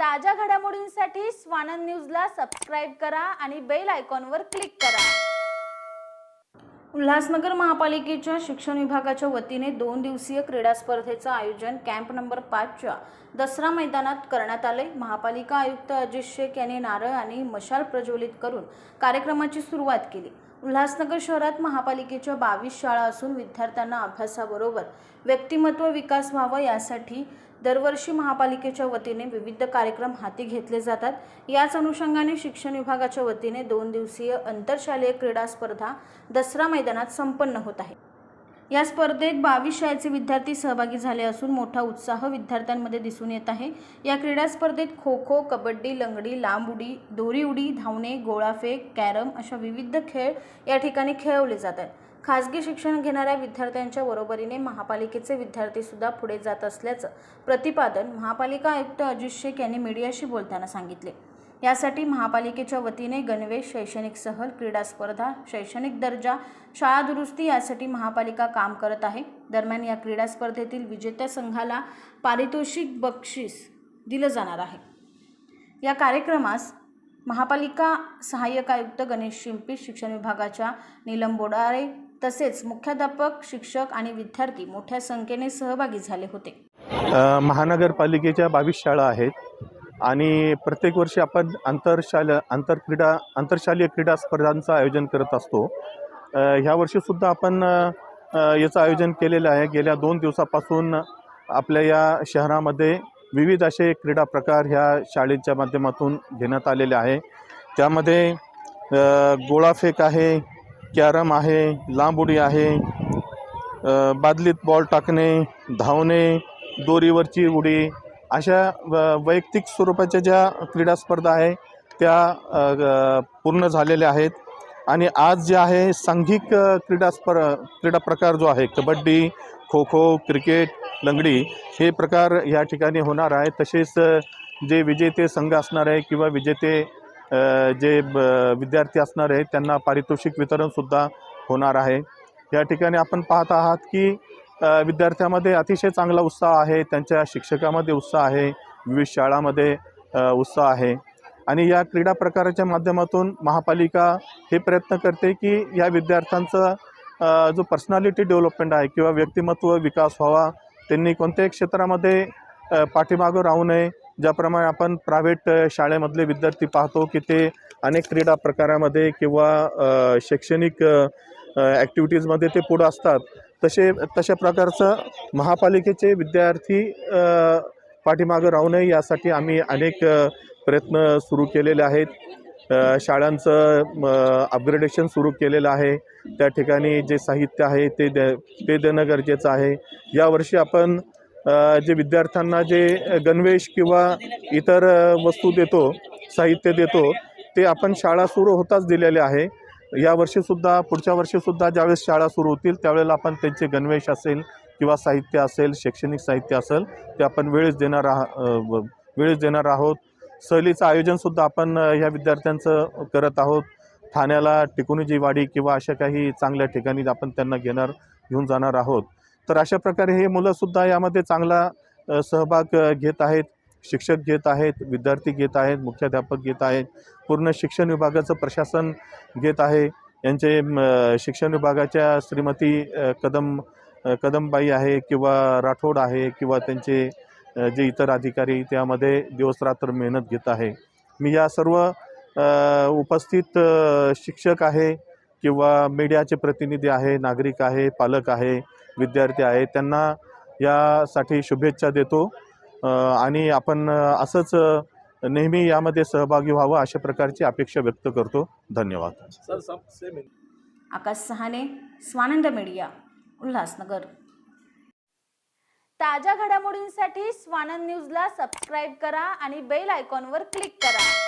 ताज्या घडामोडींसाठी स्वानंद न्यूजला सबस्क्राईब करा आणि बेल आयकॉनवर क्लिक करा. उल्हासनगर महापालिकेच्या शिक्षण विभागाच्या वतीने दोन दिवसीय क्रीडा स्पर्धेचं आयोजन कॅम्प नंबर पाचच्या दसरा मैदानात करण्यात आले महापालिका आयुक्त अजित शेख यांनी नारळ आणि मशाल प्रज्वलित करून कार्यक्रमाची सुरुवात केली. उल्हासनगर शहरात महापालिकेच्या बावीस शाळा असून विद्यार्थ्यांना अभ्यासाबरोबर व्यक्तिमत्व विकास व्हावा यासाठी दरवर्षी महापालिकेच्या वतीने विविध कार्यक्रम हाती घेतले जातात. याच अनुषंगाने शिक्षण विभागाच्या वतीने दोन दिवसीय आंतरशालेय क्रीडा स्पर्धा दसरा मैदानात संपन्न होत आहे. या स्पर्धेत बावीस शाळेचे विद्यार्थी सहभागी झाले असून मोठा उत्साह विद्यार्थ्यांमध्ये दिसून येत आहे. या क्रीडा स्पर्धेत खो खो कबड्डी लंगडी लांब उडी दोरी उडी धावणे गोळाफेक कॅरम अशा विविध खेळ या ठिकाणी खेळवले जातात खासगी शिक्षण घेणाऱ्या विद्यार्थ्यांच्या बरोबरीने महापालिकेचे विद्यार्थीसुद्धा पुढे जात असल्याचं प्रतिपादन महापालिका आयुक्त अजित शेख यांनी मीडियाशी बोलताना सांगितले. यासाठी महापालिकेच्या वतीने गणवेश शैक्षणिक सहल क्रीडा स्पर्धा शैक्षणिक दर्जा शाळा दुरुस्ती यासाठी महापालिका काम करत आहे. दरम्यान या क्रीडा स्पर्धेतील विजेत्या संघाला पारितोषिक बक्षीस दिलं जाणार आहे. या कार्यक्रमास महापालिका सहाय्यक आयुक्त गणेश शिंपी शिक्षण विभागाच्या नीलम बोडारे तसेच मुख्याध्यापक शिक्षक आणि विद्यार्थी मोठ्या संख्येने सहभागी झाले होते. महानगरपालिकेच्या बावीस शाळा आहेत. आणि प्रत्येक वर्षी आपण आंतरशाल आंतरक्रीडा आंतरशालीय क्रीडा स्पर्धांचं आयोजन करत असतो. ह्या वर्षीसुद्धा आपण याचं आयोजन केलेलं आहे. गेल्या दोन दिवसापासून आपल्या या शहरामध्ये विविध असे क्रीडा प्रकार ह्या शाळेच्या माध्यमातून घेण्यात आलेले आहे. त्यामध्ये गोळाफेक आहे कॅरम आहे लांब उडी आहे बादलीत बॉल टाकणे धावणे दोरीवरची उडी अशा व- वैयक्तिक स्वरूपाच्या ज्या क्रीडा स्पर्धा आहे त्या पूर्ण झालेल्या आहेत. आणि आज जे आहे सांघिक अ, क्रीडा स्पर क्रीडा प्रकार जो आहे कबड्डी खो खो क्रिकेट लंगडी हे प्रकार या ठिकाणी होणार आहे. तसेच जे विजेते संघ असणार आहे किंवा विजेते जे ब- विद्यार्थी असणार आहे त्यांना पारितोषिक वितरणसुद्धा होणार आहे. या ठिकाणी आपण पाहत आहात की विद्यार्थ्यामध्ये अतिशय चांगला उत्साह आहे त्यांच्या शिक्षकामध्ये उत्साह आहे विविध शाळामध्ये उत्साह आहे. आणि या क्रीडा प्रकाराच्या माध्यमातून महापालिका हे प्रयत्न करते की या विद्यार्थ्यांचं जो पर्सनॅलिटी डेव्हलपमेंट आहे किंवा व्यक्तिमत्व विकास व्हावा त्यांनी कोणत्याही क्षेत्रामध्ये पाठीमागं राहू नये ज्याप्रमाणे आपण प्रायव्हेट शाळेमधले विद्यार्थी पाहतो की ते अनेक क्रीडा प्रकारामध्ये किंवा शैक्षणिक ॲक्टिव्हिटीजमध्ये ते पुढं असतात. तसे तशा प्रकारचं महापालिकेचे विद्यार्थी पाठीमागं राहू नये यासाठी आम्ही अनेक प्रयत्न सुरू केलेले आहेत. शाळांचं अपग्रेडेशन सुरू केलेलं आहे. त्या ठिकाणी जे साहित्य आहे ते दे ते देणं गरजेचं आहे. यावर्षी आपण जे विद्यार्थ्यांना जे गणवेश किंवा इतर वस्तू देतो साहित्य देतो ते आपण शाळा सुरू होताच दिलेले आहे. यावर्षीसुद्धा पुढच्या वर्षीसुद्धा ज्यावेळेस शाळा सुरू होतील त्यावेळेला आपण त्यांचे गणवेश असेल किंवा साहित्य असेल शैक्षणिक साहित्य असेल ते आपण वेळेस देणार आहा वेळेस देणार आहोत. सहलीचं आयोजनसुद्धा आपण ह्या विद्यार्थ्यांचं करत आहोत. ठाण्याला टिकुणीची वाडी किंवा अशा काही चांगल्या ठिकाणी आपण त्यांना घेणार घेऊन जाणार आहोत. तर अशा प्रकारे हे मुलंसुद्धा यामध्ये चांगला सहभाग घेत आहेत. शिक्षक घेत आहेत विद्यार्थी घेत आहेत मुख्याध्यापक घेत आहेत पूर्ण शिक्षण विभागाचं प्रशासन घेत आहे. यांचे शिक्षण विभागाच्या श्रीमती कदम कदमबाई आहे किंवा राठोड आहे किंवा त्यांचे जे इतर अधिकारी त्यामध्ये दिवसरात्र मेहनत घेत आहे. मी या सर्व उपस्थित शिक्षक आहे किंवा मीडियाचे प्रतिनिधी आहे नागरिक आहे पालक आहे विद्यार्थी आहे त्यांना यासाठी शुभेच्छा देतो. आणि आपण असंच नेहमी यामध्ये सहभागी व्हावं अशा प्रकारची अपेक्षा व्यक्त करतो. धन्यवाद. सर सम सेम आकाश सहाने स्वानंद मीडिया उल्हासनगर. ताज्या घडामोडींसाठी स्वानंद न्यूजला सबस्क्राईब करा आणि बेल आयकॉनवर क्लिक करा.